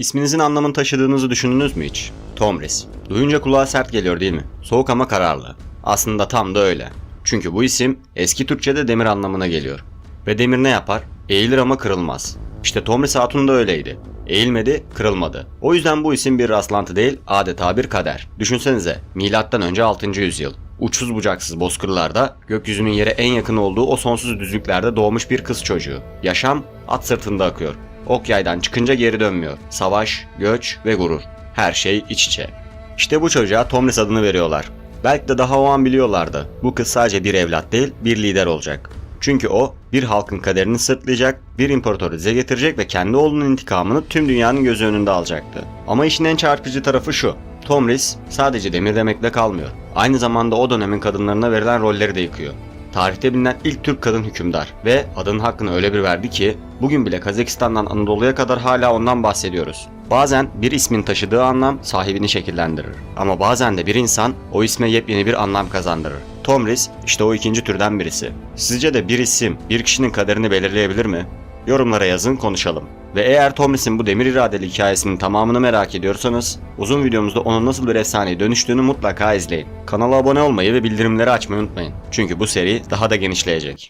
İsminizin anlamını taşıdığınızı düşündünüz mü hiç? Tomris. Duyunca kulağa sert geliyor değil mi? Soğuk ama kararlı. Aslında tam da öyle. Çünkü bu isim eski Türkçe'de demir anlamına geliyor. Ve demir ne yapar? Eğilir ama kırılmaz. İşte Tomris Hatun da öyleydi. Eğilmedi, kırılmadı. O yüzden bu isim bir rastlantı değil, adeta bir kader. Düşünsenize, milattan önce 6. yüzyıl. Uçsuz bucaksız bozkırlarda, gökyüzünün yere en yakın olduğu o sonsuz düzlüklerde doğmuş bir kız çocuğu. Yaşam at sırtında akıyor. Ok yaydan çıkınca geri dönmüyor. Savaş, göç ve gurur. Her şey iç içe. İşte bu çocuğa Tomris adını veriyorlar. Belki de daha o an biliyorlardı. Bu kız sadece bir evlat değil, bir lider olacak. Çünkü o bir halkın kaderini sırtlayacak, bir imparatoru dize getirecek ve kendi oğlunun intikamını tüm dünyanın gözü önünde alacaktı. Ama işin en çarpıcı tarafı şu. Tomris sadece demir demekle kalmıyor. Aynı zamanda o dönemin kadınlarına verilen rolleri de yıkıyor. Tarihte bilinen ilk Türk kadın hükümdar ve adının hakkını öyle bir verdi ki bugün bile Kazakistan'dan Anadolu'ya kadar hala ondan bahsediyoruz. Bazen bir ismin taşıdığı anlam sahibini şekillendirir. Ama bazen de bir insan o isme yepyeni bir anlam kazandırır. Tomris işte o ikinci türden birisi. Sizce de bir isim bir kişinin kaderini belirleyebilir mi? Yorumlara yazın konuşalım. Ve eğer Tomris'in bu demir iradeli hikayesinin tamamını merak ediyorsanız uzun videomuzda onun nasıl bir efsaneye dönüştüğünü mutlaka izleyin. Kanala abone olmayı ve bildirimleri açmayı unutmayın. Çünkü bu seri daha da genişleyecek.